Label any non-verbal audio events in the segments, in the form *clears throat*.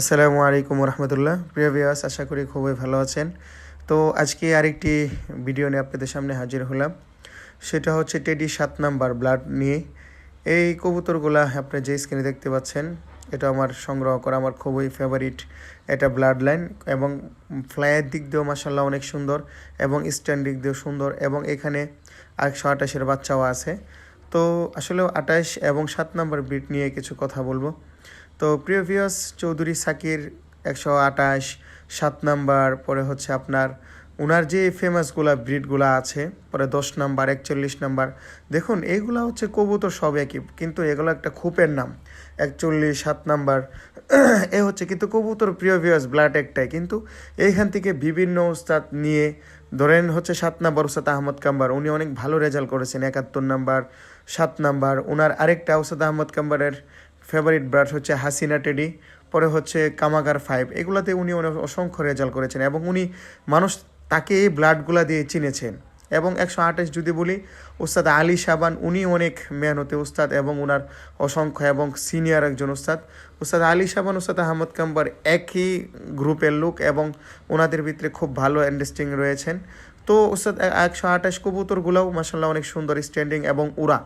আসসালামু আলাইকুম রহমতুল্লাহ। প্রিয় ভিউয়ার্স আশা করি খুবই ভালো আছেন। তো আজকে আরেকটি ভিডিও নিয়ে আপনাদের সামনে হাজির হলাম। সেটা হচ্ছে টেডি সাত নাম্বার ব্লাড নিয়ে। এই কবুতরগুলা আপনি যে স্ক্রিনে দেখতে পাচ্ছেন, এটা আমার সংগ্রহ করা আমার খুবই ফেভারিট এটা ব্লাড লাইন এবং ফ্লাইয়ের দিক দিয়েও মাসাল্লাহ অনেক সুন্দর এবং স্ট্যান্ড দিক দিয়েও সুন্দর এবং এখানে একশো আঠাশের বাচ্চাও আছে। তো আসলে আঠাশ এবং সাত নম্বর বিট নিয়ে কিছু কথা বলব। তো প্রিয় ভিউয়ার্স চৌধুরী সাকির একশো আঠাশ, সাত নাম্বার, পরে হচ্ছে আপনার ওনার যে ফেমাসগুলা ব্রিডগুলো আছে, পরে দশ নাম্বার, একচল্লিশ নাম্বার, দেখুন এইগুলা হচ্ছে কবুতর সব একই, কিন্তু এগুলো একটা খুপের নাম, একচল্লিশ, সাত নাম্বার, *clears throat* এ হচ্ছে কিন্তু কবুতর প্রিয় ভিউয়ার্স ব্লাড একটাই, কিন্তু এইখান থেকে বিভিন্ন উস্তাদ নিয়ে, ধরেন হচ্ছে সাত নাম্বার উস্তাদ আহমদ কাম্বার, উনি অনেক ভালো রেজাল্ট করেছেন, একাত্তর নাম্বার, সাত নাম্বার ওনার আরেকটা উস্তাদ আহমদ কাম্বারের ফেভারিট ব্রাড হচ্ছে হাসিনা টেডি পরে হচ্ছে কামাগার ফাইভ এগুলাতে উনি অনেক অসংখ্য রেজাল্ট করেছেন এবং উনি মানুষ তাকে এই ব্লাডগুলা দিয়ে চিনেছেন। এবং একশো আঠাশ যদি বলি উস্তাদ আলী সাবান উনি অনেক মেহনতে উস্তাদ এবং ওনার অসংখ্য এবং সিনিয়র একজন উস্তাদ উস্তাদ আলী সাবান উস্তাদ আহমদ কাম্বার একই গ্রুপের লোক এবং ওনাদের ভিতরে খুব ভালো আন্ডারস্ট্যান্ডিং রয়েছেন। তো উস্তাদ একশো আঠাশ কবুতরগুলোও মাসাল্লাহ অনেক সুন্দর স্ট্যান্ডিং এবং উড়া।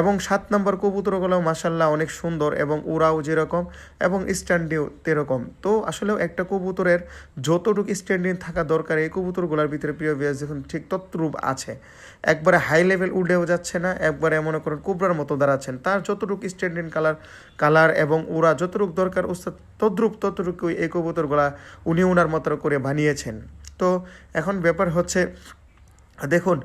এবং সাত নম্বর কবুতরগুলো মাসাল্লাহ অনেক সুন্দর এবং উড়াও যেরকম এবং স্ট্যান্ডিও তেরকম। তো আসলেও একটা কবুতরের যতটুকু স্ট্যান্ডিং থাকা দরকার, এই কবুতরগুলোর ভিতরে প্রিয় বিয়াস দেখুন ঠিক তত্রূপ আছে। একবারে হাই লেভেল উঠেও যাচ্ছে না, একবারে মনে করেন কুবরার মতো দাঁড়াচ্ছেন। তার যতটুকু স্ট্যান্ডিং কালার কালার এবং উড়া যতটুকু দরকার উস্তাদ তদ্রুপ ততটুকু এই কবুতরগুলা উনি উনার মতো করে বানিয়েছেন। তো এখন ব্যাপার হচ্ছে দেখুন,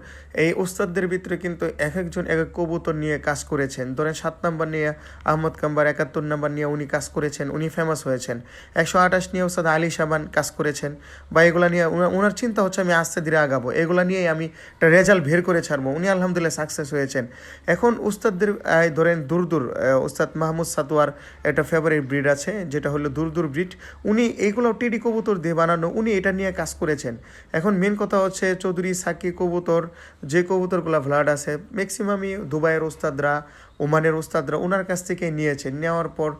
এই উস্তাদদের ভিতরে কিন্তু এক একজন এক এক কবুতর নিয়ে কাজ করেছেন। ধরেন সাত নাম্বার নিয়ে আহমদ কাম্বার, একাত্তর নাম্বার নিয়ে উনি কাজ করেছেন, উনি ফেমাস হয়েছেন। একশো আঠাশ নিয়ে উস্তাদ আলী সাবান কাজ করেছেন। বা এগুলা নিয়ে ওনার চিন্তা হচ্ছে আমি আস্তে ধীরে আগাবো, এগুলা নিয়েই আমি একটা রেজাল্ট বের করে ছাড়বো। উনি আলহামদুলিল্লাহ সাকসেস হয়েছেন। এখন উস্তাদদের ধরেন দূর দূর উস্তাদ মাহমুদ সাতোয়ার একটা ফেভারিট ব্রিড আছে, যেটা হলো দূর দূর ব্রিড উনি এইগুলো টিডি কবুতর দিয়ে বানানো, উনি এটা নিয়ে কাজ করেছেন। এখন মেন কথা হচ্ছে চৌধুরী সাকি কবুতর যে কবুতরগুলো ভ্লাড আছে ম্যাক্সিমামই দুবাইয়ের ওস্তাদরা ওমানের ওস্তাদরা ওনার কাছ থেকে নিয়েছেন। নেওয়ার পর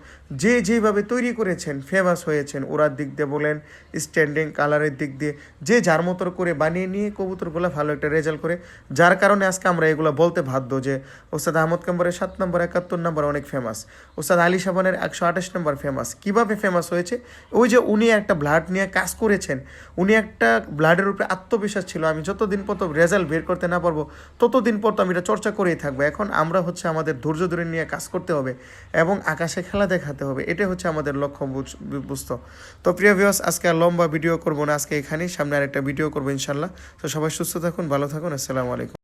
যে যেভাবে তৈরি করেছেন, ফেমাস হয়েছেন, ওরার দিক দিয়ে বলেন স্ট্যান্ডিং কালারের দিক দিয়ে, যে যার মতো করে বানিয়ে নিয়ে কবুতরগুলো ভালো একটা রেজাল্ট করে। যার কারণে আজকে আমরা এগুলো বলতে বাধ্য যে, ওস্তাদ আহমদ কাম্বরের সাত নম্বর, একাত্তর নম্বর অনেক ফেমাস ওস্তাদ আলী সাবানের একশো আঠাশ নম্বর ফেমাস কীভাবে ফেমাস হয়েছে? ওই যে উনি একটা ব্লাড নিয়ে কাজ করেছেন। উনি একটা ব্লাডের উপরে আত্মবিশ্বাস ছিল। আমি যতদিন পর রেজাল্ট বের করতে না পারব, ততদিন পর তো আমি এটা চর্চা করেই থাকব। এখন আমরা হচ্ছে আমাদের ধৈর্য ধরে নিয়ে কাজ করতে হবে এবং আকাশে খেলা দেখাতে হবে। এটা হচ্ছে আমাদের লক্ষ্য বুঝ- বুঝতো। তো প্রিয় ভিউয়ার্স আজকে আর লম্বা ভিডিও করব না, আজকে এখানেই। সামনে আরেকটা ভিডিও করব ইনশাল্লাহ তো সবাই সুস্থ থাকুন, ভালো থাকুন, আসসালামু আলাইকুম।